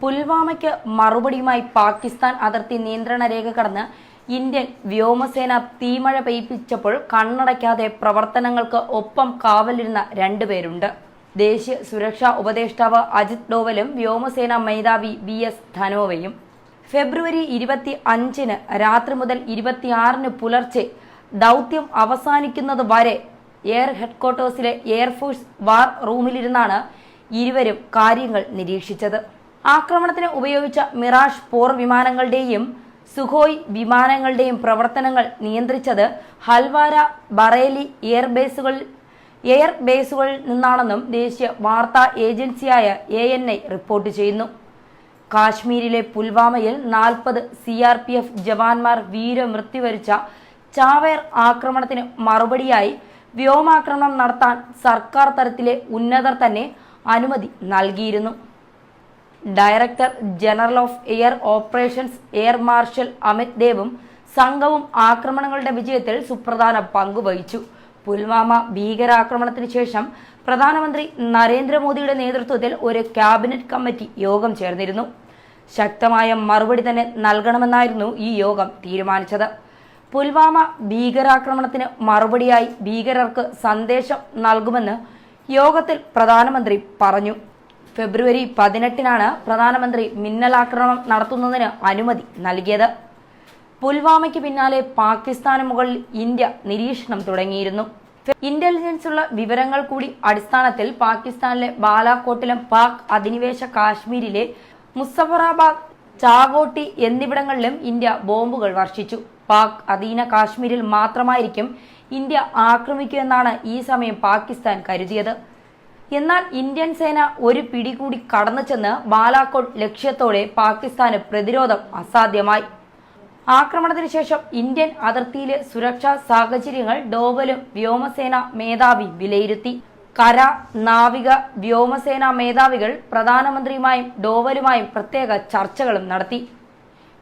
പുൽവാമയ്ക്ക് മറുപടിയുമായി പാകിസ്ഥാൻ അതിർത്തി നിയന്ത്രണ രേഖ കടന്ന് ഇന്ത്യൻ വ്യോമസേന തീമഴ പെയ്പ്പിച്ചപ്പോൾ കണ്ണടയ്ക്കാതെ പ്രവർത്തനങ്ങൾക്ക് ഒപ്പം കാവലിരുന്ന രണ്ടുപേരുണ്ട് ദേശീയ സുരക്ഷാ ഉപദേഷ്ടാവ് അജിത് ഡോവലും വ്യോമസേന മേധാവി വി എസ് ധനോവയും. ഫെബ്രുവരി ഇരുപത്തി അഞ്ചിന് രാത്രി മുതൽ ഇരുപത്തിയാറിന് പുലർച്ചെ ദൗത്യം അവസാനിക്കുന്നത് വരെ എയർ ഹെഡ്ക്വാർട്ടേഴ്സിലെ എയർഫോഴ്സ് വാർ റൂമിലിരുന്നാണ് ഇരുവരും കാര്യങ്ങൾ നിരീക്ഷിച്ചത്. ആക്രമണത്തിന് ഉപയോഗിച്ച മിറാഷ് പോർ വിമാനങ്ങളുടെയും സുഖോയ് വിമാനങ്ങളുടെയും പ്രവർത്തനങ്ങൾ നിയന്ത്രിച്ചത് ഹൽവാര ബറേലി എയർബേസുകളിൽ എയർ ബേസുകളിൽ നിന്നാണെന്നും ദേശീയ വാർത്താ ഏജൻസിയായ എ എൻ ഐ റിപ്പോർട്ട് ചെയ്യുന്നു. കാശ്മീരിലെ പുൽവാമയിൽ നാൽപ്പത് സി ആർ പി എഫ് ജവാന്മാർ വീരമൃത്യു വരിച്ച ചാവേർ ആക്രമണത്തിന് മറുപടിയായി വ്യോമാക്രമണം നടത്താൻ സർക്കാർ തലത്തിലെ ഉന്നതർ തന്നെ അനുമതി നൽകിയിരുന്നു. Director general of air operations air marshal Amit ദേവും സംഘവും ആക്രമണങ്ങളുടെ വിജയത്തിൽ സുപ്രധാന പങ്കുവഹിച്ചു പുൽവാമ ഭീകരാക്രമണത്തിന് ശേഷം പ്രധാനമന്ത്രി നരേന്ദ്രമോദിയുടെ നേതൃത്വത്തിൽ ഒരു ക്യാബിനറ്റ് കമ്മിറ്റി യോഗം ചേർന്നിരുന്നു. ശക്തമായ മറുപടി തന്നെ നൽകണമെന്നായിരുന്നു ഈ യോഗം തീരുമാനിച്ചത്. പുൽവാമ ഭീകരാക്രമണത്തിന് മറുപടിയായി ഭീകരർക്ക് സന്ദേശം നൽകുമെന്ന് യോഗത്തിൽ പ്രധാനമന്ത്രി പറഞ്ഞു. ഫെബ്രുവരി പതിനെട്ടിനാണ് പ്രധാനമന്ത്രി മിന്നലാക്രമണം നടത്തുന്നതിന് അനുമതി നൽകിയത്. പുൽവാമയ്ക്ക് പിന്നാലെ പാകിസ്ഥാന് മുകളിൽ ഇന്ത്യ നിരീക്ഷണം തുടങ്ങിയിരുന്നു. ഇന്റലിജൻസ് ഉള്ള വിവരങ്ങൾ കൂടി അടിസ്ഥാനത്തിൽ പാകിസ്ഥാനിലെ ബാലാകോട്ടിലും പാക് അധിനിവേശ കാശ്മീരിലെ മുസഫറാബാദ് ചാഗോട്ടി എന്നിവിടങ്ങളിലും ഇന്ത്യ ബോംബുകൾ വർഷിച്ചു. പാക് അധീന കാശ്മീരിൽ മാത്രമായിരിക്കും ഇന്ത്യ ആക്രമിക്കുമെന്നാണ് ഈ സമയം പാകിസ്ഥാൻ കരുതിയത്. എന്നാൽ ഇന്ത്യൻ സേന ഒരു പിടികൂടി കടന്നു ചെന്ന് ബാലാക്കോട്ട് ലക്ഷ്യത്തോടെ പാകിസ്ഥാന് പ്രതിരോധം അസാധ്യമായി. ആക്രമണത്തിന് ശേഷം ഇന്ത്യൻ അതിർത്തിയിലെ സുരക്ഷാ സാഹചര്യങ്ങൾ ഡോവലും വ്യോമസേന മേധാവി വിലയിരുത്തി. കര നാവിക വ്യോമസേന മേധാവികൾ പ്രധാനമന്ത്രിയുമായും ഡോവലുമായും പ്രത്യേക ചർച്ചകളും നടത്തി.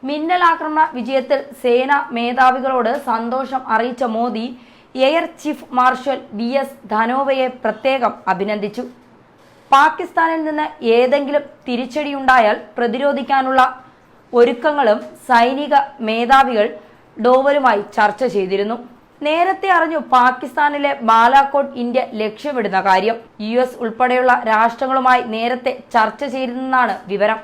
മിന്നൽ ആക്രമണ വിജയത്തിൽ സേനാ മേധാവികളോട് സന്തോഷം അറിയിച്ച Modi air chief marshal B S ധനോവയെ പ്രത്യേകം അഭിനന്ദിച്ചു. പാകിസ്ഥാനിൽ നിന്ന് ഏതെങ്കിലും തിരിച്ചടിയുണ്ടായാൽ പ്രതിരോധിക്കാനുള്ള ഒരുക്കങ്ങളും സൈനിക മേധാവികൾ ഡോവലുമായി ചർച്ച ചെയ്തിരുന്നു. നേരത്തെ അറിഞ്ഞു പാകിസ്ഥാനിലെ ബാലാക്കോട്ട് ഇന്ത്യ ലക്ഷ്യമിടുന്ന കാര്യം. യു എസ് ഉൾപ്പെടെയുള്ള രാഷ്ട്രങ്ങളുമായി നേരത്തെ ചർച്ച ചെയ്തെന്നാണ് വിവരം.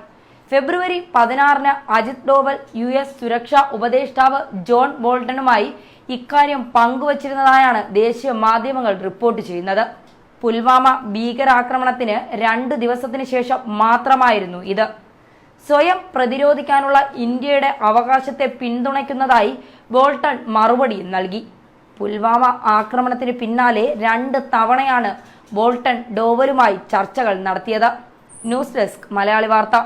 ഫെബ്രുവരി പതിനാറിന് അജിത് ഡോവൽ യു എസ് സുരക്ഷാ ഉപദേഷ്ടാവ് ജോൺ ബോൾട്ടണുമായി ഇക്കാര്യം പങ്കുവച്ചിരുന്നതായാണ് ദേശീയ മാധ്യമങ്ങൾ റിപ്പോർട്ട് ചെയ്യുന്നത്. പുൽവാമ ഭീകരാക്രമണത്തിന് രണ്ട് ദിവസത്തിന് ശേഷം മാത്രമായിരുന്നു ഇത്. സ്വയം പ്രതിരോധിക്കാനുള്ള ഇന്ത്യയുടെ അവകാശത്തെ പിന്തുണയ്ക്കുന്നതായി ബോൾട്ടൺ മറുപടി നൽകി. പുൽവാമ ആക്രമണത്തിന് പിന്നാലെ രണ്ട് തവണയാണ് ബോൾട്ടൺ ഡോവലുമായി ചർച്ചകൾ നടത്തിയത്. ന്യൂസ് ഡെസ്ക് മലയാളി വാർത്ത.